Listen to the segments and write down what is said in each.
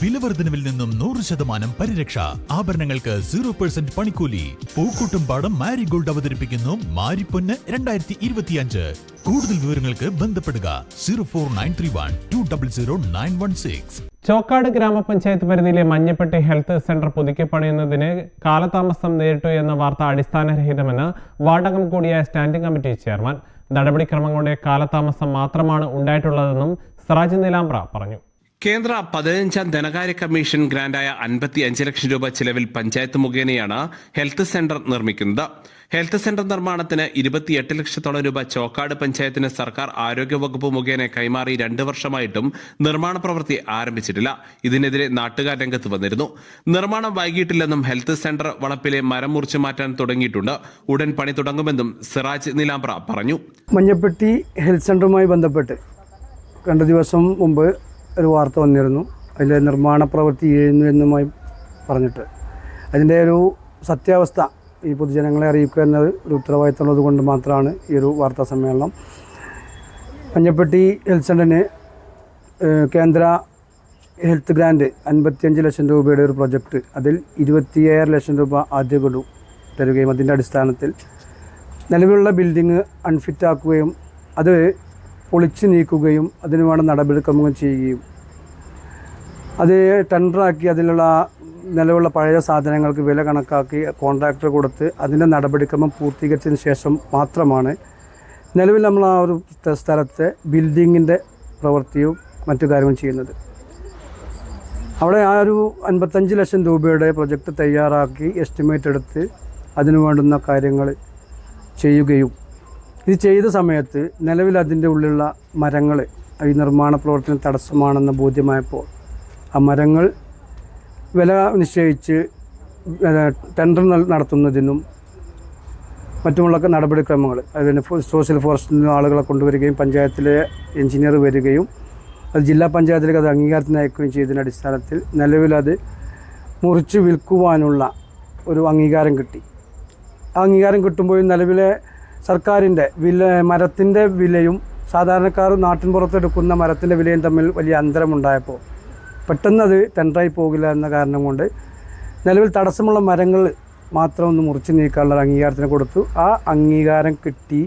വിലവർദ്ധനവിൽ നിന്നും നൂറ് ശതമാനം പരിരക്ഷ. ആഭരണങ്ങൾക്ക് സീറോ പെർസെന്റ് പണിക്കൂലി. പൂക്കൂട്ടും പാടം മാരിഗോൾഡ് അവതരിപ്പിക്കുന്നു മാരിപ്പൊന്ന് രണ്ടായിരത്തി ഇരുപത്തിയഞ്ച് കൂടുതൽ വിവരങ്ങൾക്ക് ബന്ധപ്പെടുക zero four nine three one two double zero nine one six. Chokkad ഗ്രാമപഞ്ചായത്ത് പരിധിയിലെ മഞ്ഞപ്പെട്ടി ഹെൽത്ത് സെന്റർ പുതുക്കി പണിയുന്നതിന് കാലതാമസം നേരിട്ടു എന്ന വാർത്ത അടിസ്ഥാനരഹിതമെന്ന് വാടകം കൂടിയായ സ്റ്റാൻഡിംഗ് കമ്മിറ്റി ചെയർമാൻ. നടപടിക്രമങ്ങളുടെ കാലതാമസം മാത്രമാണ് ഉണ്ടായിട്ടുള്ളതെന്നും സിറാജ് നിലാംബ്ര പറഞ്ഞു. കേന്ദ്ര പതിനഞ്ചാം ധനകാര്യ കമ്മീഷൻ ഗ്രാന്റായ അൻപത്തി അഞ്ച് ലക്ഷം രൂപ ചിലവിൽ പഞ്ചായത്ത് മുഖേനയാണ് ഹെൽത്ത് സെന്റർ നിർമ്മിക്കുന്നത്. ഹെൽത്ത് സെന്റർ നിർമ്മാണത്തിന് ഇരുപത്തിയെട്ട് ലക്ഷത്തോളം രൂപ ചോക്കാട് പഞ്ചായത്തിന് സർക്കാർ ആരോഗ്യവകുപ്പ് മുഖേന കൈമാറി രണ്ട് വർഷമായിട്ടും നിർമ്മാണ പ്രവൃത്തി ആരംഭിച്ചിട്ടില്ല. ഇതിനെതിരെ നാട്ടുകാർ രംഗത്ത് വന്നിരുന്നു. നിർമ്മാണം വൈകിട്ടില്ലെന്നും ഹെൽത്ത് സെന്റർ വളപ്പിലെ മരം മുറിച്ചു മാറ്റാൻ തുടങ്ങിയിട്ടുണ്ട്. ഉടൻ പണി തുടങ്ങുമെന്നും സിറാജ് നിലാംബ്ര പറഞ്ഞു. മഞ്ഞപ്പെട്ടി ഹെൽത്ത് സെന്ററുമായി ബന്ധപ്പെട്ട് രണ്ട് ദിവസം മുമ്പ് ഒരു വാർത്ത വന്നിരുന്നു. അതിൽ നിർമ്മാണ പ്രവൃത്തി ചെയ്യുന്നു എന്നുമായി പറഞ്ഞിട്ട്. അതിന്റെ ഒരു സത്യാവസ്ഥ ഈ പൊതുജനങ്ങളെ അറിയിക്കുക എന്നത് ഒരു ഉത്തരവാദിത്തമുള്ളത് കൊണ്ട് മാത്രമാണ് ഈ ഒരു വാർത്താ സമ്മേളനം. മഞ്ഞപ്പെട്ടി ഹെൽത്ത് സെന്ററിന് കേന്ദ്ര ഹെൽത്ത് ഗ്രാൻഡ് അൻപത്തിയഞ്ച് ലക്ഷം രൂപയുടെ ഒരു പ്രൊജക്റ്റ് അതിൽ ഇരുപത്തിയേഴ് ലക്ഷം രൂപ ആദ്യ ഗഡു തരുകയും അതിന്റെ അടിസ്ഥാനത്തിൽ നിലവിലുള്ള ബിൽഡിങ് അൺഫിറ്റാക്കുകയും അത് പൊളിച്ചു നീക്കുകയും അതിന് വേണ്ട നടപടിക്രമങ്ങൾ ചെയ്യുകയും. അത് ടെൻഡറാക്കി അതിലുള്ള നിലവിലുള്ള പഴയ സാധനങ്ങൾക്ക് വില കണക്കാക്കി കോൺട്രാക്ടർ കൊടുത്ത് അതിന്റെ നടപടിക്രമം പൂർത്തീകരിച്ചതിന് ശേഷം മാത്രമാണ് നിലവിൽ നമ്മൾ ആ ഒരു സ്ഥ- സ്ഥലത്തെ ബിൽഡിങ്ങിന്റെ പ്രവൃത്തിയും മറ്റു കാര്യങ്ങളും ചെയ്യുന്നത്. അവിടെ ആ ഒരു അൻപത്തഞ്ച് ലക്ഷം രൂപയുടെ പ്രൊജക്റ്റ് തയ്യാറാക്കി എസ്റ്റിമേറ്റ് എടുത്ത് അതിനു വേണ്ടുന്ന കാര്യങ്ങൾ ചെയ്യുകയും ഇത് ചെയ്ത സമയത്ത് നിലവിൽ അതിന്റെ ഉള്ളിലുള്ള മരങ്ങൾ ഈ നിർമ്മാണ പ്രവർത്തനം തടസ്സമാണെന്ന് ബോധ്യമായപ്പോൾ ആ മരങ്ങൾ വില നിശ്ചയിച്ച് ടെൻഡർ നടത്തുന്നതിനും മറ്റുമുള്ള നടപടിക്രമങ്ങൾ അതിന് സോഷ്യൽ ഫോറസ്റ്റിൽ നിന്ന് ആളുകളെ കൊണ്ടുവരികയും പഞ്ചായത്തിലെ എഞ്ചിനീയർ വരികയും അത് ജില്ലാ പഞ്ചായത്തിലേക്ക് അത് അംഗീകാരത്തിന് അയക്കുകയും ചെയ്തതിന്റെ അടിസ്ഥാനത്തിൽ നിലവിലത് മുറിച്ച് വിൽക്കുവാനുള്ള ഒരു അംഗീകാരം കിട്ടി. ആ അംഗീകാരം കിട്ടുമ്പോൾ നിലവിലെ സർക്കാരിന്റെ വില മരത്തിന്റെ വിലയും സാധാരണക്കാർ നാട്ടിൻ പുറത്തെടുക്കുന്ന മരത്തിന്റെ വിലയും തമ്മിൽ വലിയ അന്തരമുണ്ടായപ്പോൾ പെട്ടെന്ന് അത് ടെൻഡറായി പോകില്ല എന്ന കാരണം കൊണ്ട് നിലവിൽ തടസ്സമുള്ള മരങ്ങൾ മാത്രം ഒന്ന് മുറിച്ച് നീക്കാനുള്ള അംഗീകാരത്തിന് കൊടുത്തു. ആ അംഗീകാരം കിട്ടി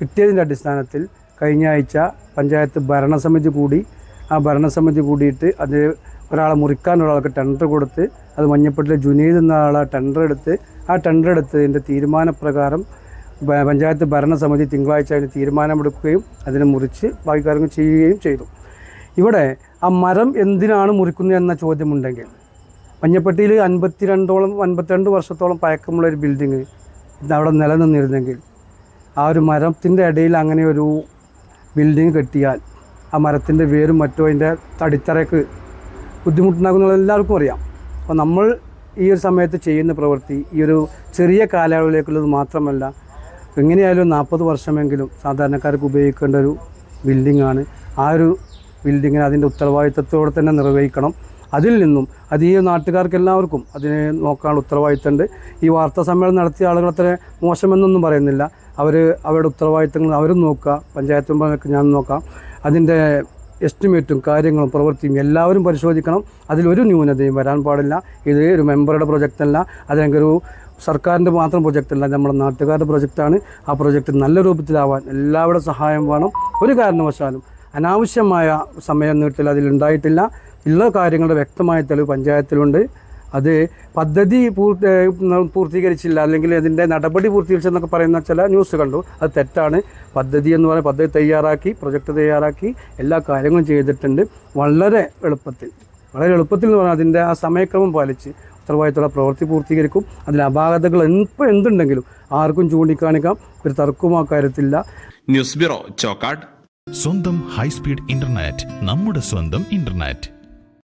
കിട്ടിയതിന്റെ അടിസ്ഥാനത്തിൽ കഴിഞ്ഞ ആഴ്ച പഞ്ചായത്ത് ഭരണസമിതി കൂടി ആ ഭരണസമിതി കൂടിയിട്ട് അത് ഒരാളെ മുറിക്കാൻ ഒരാൾക്ക് ടെൻഡർ കൊടുത്ത് അത് മഞ്ഞപ്പെട്ടിലെ ജുനീദ് എന്ന ആളെ ടെൻഡർ എടുത്ത് ആ ടെൻഡർ എടുത്തതിന്റെ തീരുമാനപ്രകാരം പഞ്ചായത്ത് ഭരണസമിതി തിങ്കളാഴ്ച അതിന് തീരുമാനമെടുക്കുകയും അതിനെ മുറിച്ച് ബാക്കി കാര്യങ്ങൾ ചെയ്യുകയും ചെയ്തു. ഇവിടെ ആ മരം എന്തിനാണ് മുറിക്കുന്നത് എന്ന ചോദ്യമുണ്ടെങ്കിൽ മഞ്ഞപ്പെട്ടിയിൽ അൻപത്തിരണ്ടോളം അൻപത്തിരണ്ട് വർഷത്തോളം പഴക്കമുള്ള ഒരു ബിൽഡിങ് അവിടെ നിലനിന്നിരുന്നെങ്കിൽ ആ ഒരു മരത്തിന്റെ ഇടയിൽ അങ്ങനെ ഒരു ബിൽഡിങ് കെട്ടിയാൽ ആ മരത്തിന്റെ വേരും മറ്റോ അതിന്റെ തടിത്തറയ്ക്ക് ബുദ്ധിമുട്ടുണ്ടാകുന്നത് എല്ലാവർക്കും അറിയാം. അപ്പോൾ നമ്മൾ ഈ ഒരു സമയത്ത് ചെയ്യുന്ന പ്രവൃത്തി ഈ ഒരു ചെറിയ കാലയളവിലേക്കുള്ളത് മാത്രമല്ല എങ്ങനെയായാലും നാൽപ്പത് വർഷമെങ്കിലും സാധാരണക്കാർക്ക് ഉപയോഗിക്കേണ്ട ഒരു ബിൽഡിങ്ങാണ്. ആ ഒരു ബിൽഡിങ്ങിന് അതിന്റെ ഉത്തരവാദിത്തത്തോടെ തന്നെ നിർവഹിക്കണം. അതിൽ നിന്നും അത് ഈ നാട്ടുകാർക്ക് എല്ലാവർക്കും അതിനെ നോക്കാനുള്ള ഉത്തരവാദിത്തമുണ്ട്. ഈ വാർത്താ സമ്മേളനം നടത്തിയ ആളുകൾ അത്ര മോശമെന്നൊന്നും പറയുന്നില്ല. അവർ അവരുടെ ഉത്തരവാദിത്തങ്ങൾ അവരും നോക്കുക. പഞ്ചായത്ത് മെമ്പർക്ക് ഞാൻ നോക്കാം. അതിന്റെ എസ്റ്റിമേറ്റും കാര്യങ്ങളും പ്രവൃത്തിയും എല്ലാവരും പരിശോധിക്കണം. അതിലൊരു ന്യൂനതയും വരാൻ പാടില്ല. ഇത് ഒരു മെമ്പറുടെ പ്രൊജക്റ്റല്ല അതല്ലെങ്കിൽ ഒരു സർക്കാരിന്റെ മാത്രം പ്രൊജക്റ്റല്ല നമ്മുടെ നാട്ടുകാരുടെ പ്രൊജക്റ്റാണ് ആ പ്രൊജക്റ്റ് നല്ല രൂപത്തിലാവാൻ എല്ലാവരുടെ സഹായം വേണം. ഒരു കാരണവശാലും അനാവശ്യമായ സമയം നീട്ടൽ അതിലുണ്ടായിട്ടില്ല ഉള്ള കാര്യങ്ങളുടെ വ്യക്തമായ തെളിവ് പഞ്ചായത്തിലുണ്ട്. അത് പദ്ധതി പൂർത്തി പൂർത്തീകരിച്ചില്ല. അല്ലെങ്കിൽ അതിന്റെ നടപടി പൂർത്തീകരിച്ചെന്നൊക്കെ പറയുന്ന ചില ന്യൂസ് കണ്ടു. അത് തെറ്റാണ്. പദ്ധതി എന്ന് പറയുന്ന പദ്ധതി തയ്യാറാക്കി പ്രൊജക്റ്റ് തയ്യാറാക്കി എല്ലാ കാര്യങ്ങളും ചെയ്തിട്ടുണ്ട്. വളരെ എളുപ്പത്തിൽ. വളരെ എളുപ്പത്തിൽ എന്ന് പറഞ്ഞാൽ അതിന്റെ ആ സമയക്രമം പാലിച്ച് ഉത്തരവാദിത്തമുള്ള പ്രവൃത്തി പൂർത്തീകരിക്കും. അതിൽ അപാകതകൾ ഇപ്പോൾ എന്തുണ്ടെങ്കിലും ആർക്കും ചൂണ്ടിക്കാണിക്കാം. ഒരു തർക്കവും ആ കാര്യത്തില്ല ന്യൂസ് ബ്യൂറോ ചോക്കാട്. സ്വന്തം ഹൈസ്പീഡ് ഇന്റർനെറ്റ് നമ്മുടെ സ്വന്തം ഇന്റർനെറ്റ്.